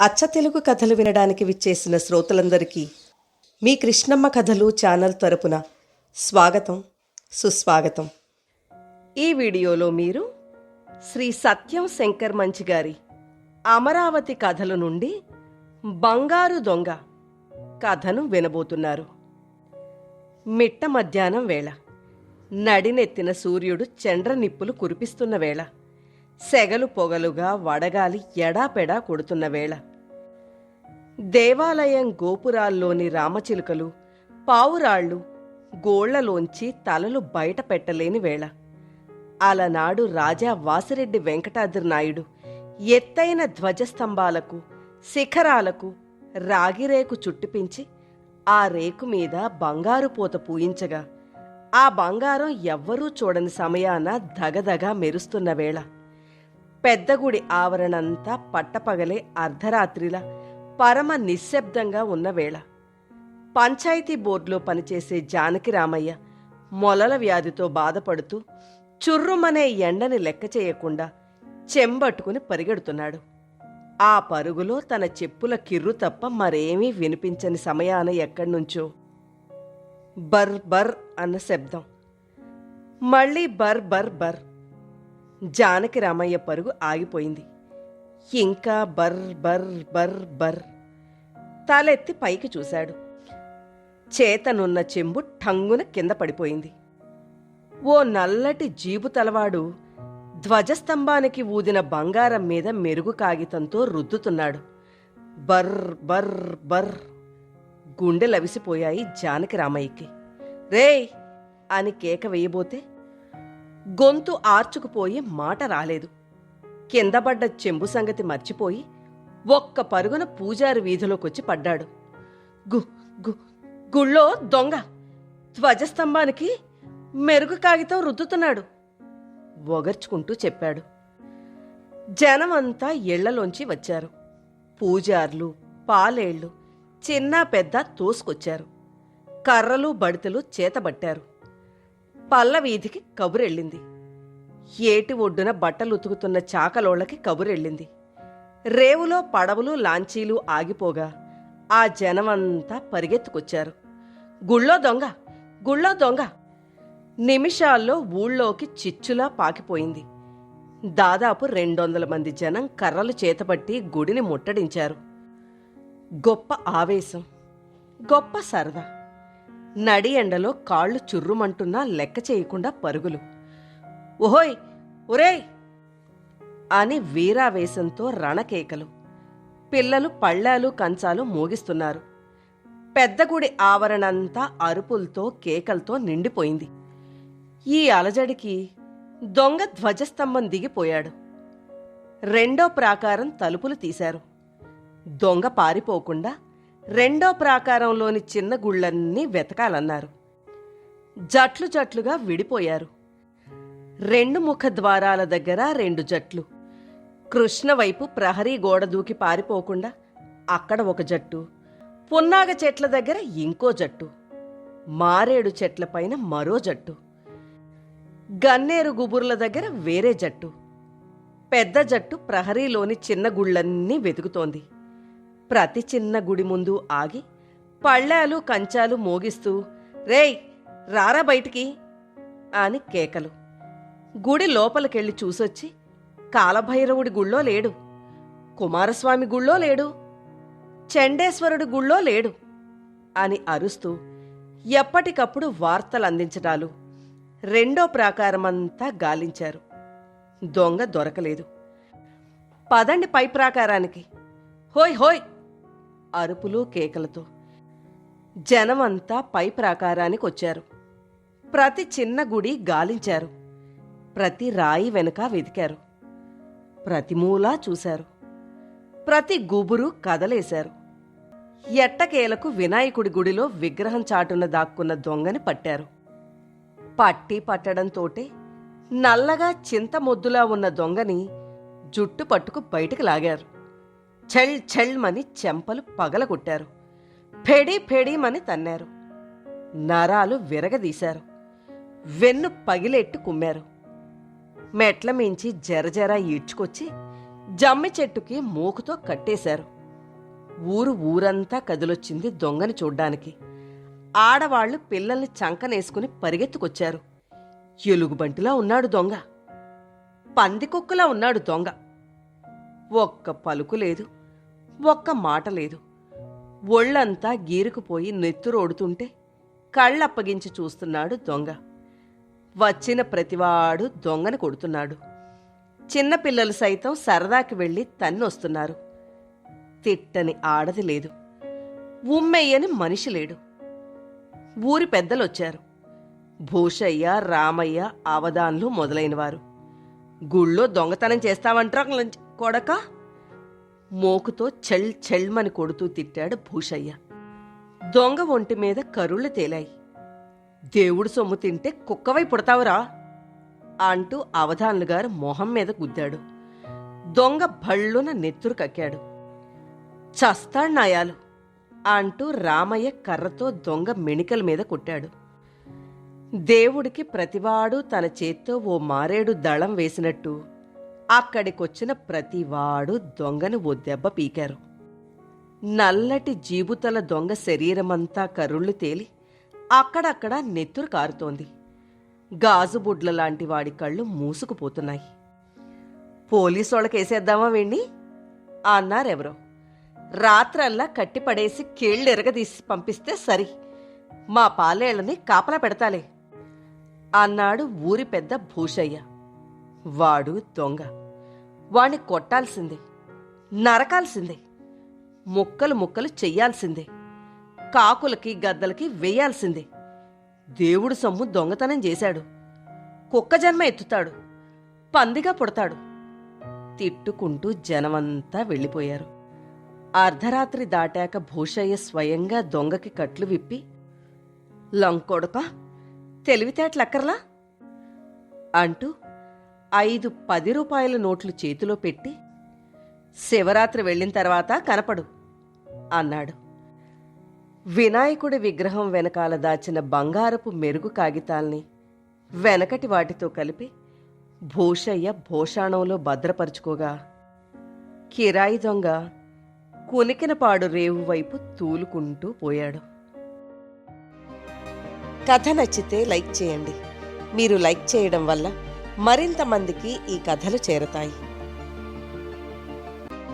అచ్చ తెలుగు కథలు వినడానికి విచ్చేసిన శ్రోతలందరికీ మీ కృష్ణమ్మ కథలు ఛానల్ తరపున స్వాగతం సుస్వాగతం. ఈ వీడియోలో మీరు శ్రీ సత్యం శంకర్ మంచి గారి అమరావతి కథల నుండి బంగారు దొంగ కథను వినబోతున్నారు. మిట్ట మధ్యాహ్నం వేళ నడినెత్తిన సూర్యుడు చండ్ర నిప్పులు కురిపిస్తున్న వేళ సెగలు పొగలుగా వడగాలి ఎడాపెడా కొడుతున్న వేళ. దేవాలయం గోపురాల్లోని రామచిలుకలు పావురాళ్ళు గోళ్ళలోంచి తలలు బయట పెట్టలేని వేళ. అలనాడు రాజా వాసిరెడ్డి వెంకటాద్రి నాయుడు ఎత్తైన ధ్వజస్తంభాలకు శిఖరాలకు రాగిరేకు చుట్టిపించి ఆ రేకు మీద బంగారు పూత పూయించగా ఆ బంగారం ఎవ్వరూ చూడని సమయాన దగదగా మెరుస్తున్న వేళ. పెద్దగుడి ఆవరణంతా పట్టపగలే అర్ధరాత్రిలా పరమ నిశ్శబ్దంగా ఉన్న వేళ. పంచాయతీ బోర్డులో పనిచేసే జానకి రామయ్య మొలల వ్యాధితో బాధపడుతూ చుర్రుమనే ఎండని లెక్క చేయకుండా చెంబట్టుకుని పరిగెడుతున్నాడు. ఆ పరుగులో తన చెప్పుల కిర్రు తప్ప మరేమీ వినిపించని సమయాన ఎక్కడ్నుంచో బర్ బర్ అన్న శబ్దం. మళ్ళీ బర్ బర్ బర్ జానకి రామయ్య పరుగు ఆగిపోయింది. ఇంకా బర్ బర్ బర్ బర్. తలెత్తి పైకి చూశాడు. చేతనున్న చెంబు ఠంగున కింద పడిపోయింది. ఓ నల్లటి జీబు తలవాడు ధ్వజస్తంభానికి ఊదిన బంగారం మీద మెరుగు కాగితంతో రుద్దుతున్నాడు. బర్ బర్ బర్. గుండె లవిసిపోయాయి జానకి రామయ్యకి. రేయ్! అని కేక వేయబోతే గొంతు ఆర్చుకుపోయి మాట రాలేదు. కిందపడ్డ చెంబు సంగతి మర్చిపోయి ఒక్క పరుగున పూజారి వీధిలోకొచ్చి పడ్డాడు. గు గు గుళ్ళో దొంగ ధ్వజస్తంభానికి మెరుగు కాగితం రుద్దుతున్నాడు ఒగర్చుకుంటూ చెప్పాడు. జనమంతా ఇళ్ళలోంచి వచ్చారు. పూజార్లు పాలేళ్ళు చిన్న పెద్ద తోసుకొచ్చారు. కర్రలు బడితలు చేతబట్టారు. పల్లవీధికి కబురెళ్ళింది. ఏటి ఒడ్డున బట్టలు ఉతుకుతున్న చాకలోళ్ళకి కబురెళ్ళింది. రేవులో పడవలు లాంచీలు ఆగిపోగా ఆ జనమంతా పరిగెత్తుకొచ్చారు. గుళ్ళో దొంగ గుళ్ళో దొంగ. నిమిషాల్లో ఊళ్ళోకి చిచ్చులా పాకిపోయింది. దాదాపు రెండొందల మంది జనం కర్రలు చేతపట్టి గుడిని ముట్టడించారు. గొప్ప ఆవేశం గొప్ప సరదా. నడి ఎండలో కాళ్ళు చుర్రుమంటున్నా లెక్క చేయకుండా పరుగులు. ఓహోయ్ ఒరేయ్! అని వీరావేశంతో రణకేకలు. పిల్లలు పళ్ళాలు కంచాలు మోగిస్తున్నారు. పెద్దగుడి ఆవరణంతా అరుపులతో కేకలతో నిండిపోయింది. ఈ అలజడికి దొంగ ధ్వజస్తంభం దిగిపోయాడు. రెండో ప్రాకారం తలుపులు తీశారు. దొంగ పారిపోకుండా రెండో ప్రాకారంలోని చిన్న గుళ్ళన్నీ వెతకాలన్నారు. జట్లు జట్లుగా విడిపోయారు. రెండు ముఖ ద్వారాల దగ్గర రెండు జట్లు. కృష్ణ వైపు ప్రహరీ గోడ దూకి పారిపోకుండా అక్కడ ఒక జట్టు. పున్నాగ చెట్ల దగ్గర ఇంకో జట్టు. మారేడు చెట్లపైన మరో జట్టు. గన్నేరు గుబుర్ల దగ్గర వేరే జట్టు. పెద్ద జట్టు ప్రహరీలోని చిన్న గుళ్ళన్నీ వెతుకుతోంది. ప్రతి చిన్న గుడి ముందు ఆగి పళ్ళాలు కంచాలు మోగిస్తూ రేయ్ రారా బయటికి అని కేకలు. గుడి లోపలికెళ్ళి చూసొచ్చి కాలభైరవుడి గుళ్ళో లేడు. కుమారస్వామి గుళ్ళో లేడు. చండేశ్వరుడి గుళ్ళో లేడు అని అరుస్తూ ఎప్పటికప్పుడు వార్తలు అందించటాలు రెండో ప్రాకారమంతా గాలించారు. దొంగ దొరకలేదు. పదండి పై ప్రాకారానికి. హోయ్ హోయ్! అరుపులు కేకలతో. జనమంతా పై ప్రాకారానికి వచ్చారు ప్రతి చిన్న గుడి గాలించారు. ప్రతి రాయి వెనుక వెతికారు. ప్రతి మూలా చూశారు. ప్రతి గుబురు కదలేశారు. ఎట్టకేలకు వినాయకుడి గుడిలో విగ్రహం చాటున దాక్కున్న దొంగని పట్టారు. పట్టి పట్టడంతోటే నల్లగా చింతమొద్దులా ఉన్న దొంగని జుట్టు పట్టుకు బయటికి లాగారు. ఛల్ ఛల్మని చెంపలు పగలగొట్టారు. ఫెడీ ఫెడీమని తన్నారు. నరాలు విరగదీశారు. వెన్ను పగిలెట్టు కుమ్మారు. మెట్ల మించి జరజర ఈడ్చుకొచ్చి జమ్మి చెట్టుకి మూకుతో కట్టేశారు. ఊరు ఊరంతా కదిలొచ్చింది దొంగని చూడ్డానికి. ఆడవాళ్ళు పిల్లల్ని చంకనేసుకుని పరిగెత్తుకొచ్చారు. ఎలుగుబంటిలా ఉన్నాడు దొంగ. పందికొక్కలా ఉన్నాడు దొంగ. ఒక్క పలుకు లేదు. ఒక్క మాట లేదు. ఒళ్ళంతా గీరుకుపోయి నెత్తురోడుతుంటే కళ్ళప్పగించి చూస్తున్నాడు దొంగ. వచ్చిన ప్రతివాడు దొంగను కొడుతున్నాడు. చిన్నపిల్లలు సైతం సరదాకి వెళ్ళి తన్నొస్తున్నారు. తిట్టని ఆడది లేదు. ఉమ్మెయ్యని మనిషి లేడు. ఊరి పెద్దలొచ్చారు. భూషయ్య రామయ్య అవధాన్లు మొదలైనవారు. గుళ్ళో దొంగతనం చేస్తావంటారా కొడక? మోకుతో చెల్ చెల్మని కొడుతూ తిట్టాడు భూషయ్య. దొంగ ఒంటి మీద కరుళ్ళు తేలాయి. దేవుడు సొమ్ము తింటే కుక్కవై పుడతావురా అంటూ అవధాన్లు గారు మొహం మీద గుద్దాడు. దొంగ భళ్ళున నెత్తురు కక్కాడు. చస్తాడు నాయాలు అంటూ రామయ్య కర్రతో దొంగ మెణికల మీద కొట్టాడు. దేవుడికి ప్రతివాడు తన చేత్తో ఓ మారేడు దళం వేసినట్టు అక్కడికొచ్చిన ప్రతివాడు దొంగను ఓ దెబ్బ పీకారు. నల్లటి జీబుతల దొంగ శరీరమంతా కరుళ్ళు తేలి అక్కడక్కడ నెత్తురు కారుతోంది. గాజుబుడ్ల లాంటి వాడి కళ్ళు మూసుకుపోతున్నాయి. పోలీసోళ్ళకేసేద్దామా వెండి అన్నారెవరో. రాత్రల్లా కట్టిపడేసి కీళ్ళు పంపిస్తే సరి. మా పాలేళ్ళని కాపలా పెడతాలే. అన్నాడు ఊరి పెద్ద భూషయ్య. వాడు దొంగ. వాణ్ణి కొట్టాల్సిందే నరకాల్సిందే ముక్కలు ముక్కలు చెయ్యాల్సిందే కాకులకి గద్దలకి వేయాల్సిందే. దేవుడు సొమ్ము దొంగతనం చేశాడు కుక్క జన్మ ఎత్తుతాడు పందిగా పుడతాడు. తిట్టుకుంటూ జనమంతా వెళ్ళిపోయారు. అర్ధరాత్రి దాటాక భూషయ్య స్వయంగా దొంగకి కట్లు విప్పి లంకొడక తెలివితేటలక్కర్లా? అంటూ ఐదు పది రూపాయల నోట్లు చేతిలో పెట్టి శివరాత్రి వెళ్ళిన తర్వాత కనపడు అన్నాడు. వినాయకుడి విగ్రహం వెనకాల దాచిన బంగారపు మెరుగు కాగితాల్ని వెనకటి వాటితో కలిపి భూషయ్య భూషాణంలో భద్రపరుచుకోగా కిరాయి దొంగ కునికినపాడు రేవు వైపు తూలుకుంటూ పోయాడు. కథ నచ్చితే లైక్ చేయండి. మీరు లైక్ చేయడం వల్ల మరింత మందికి ఈ కథలు చేరతాయి.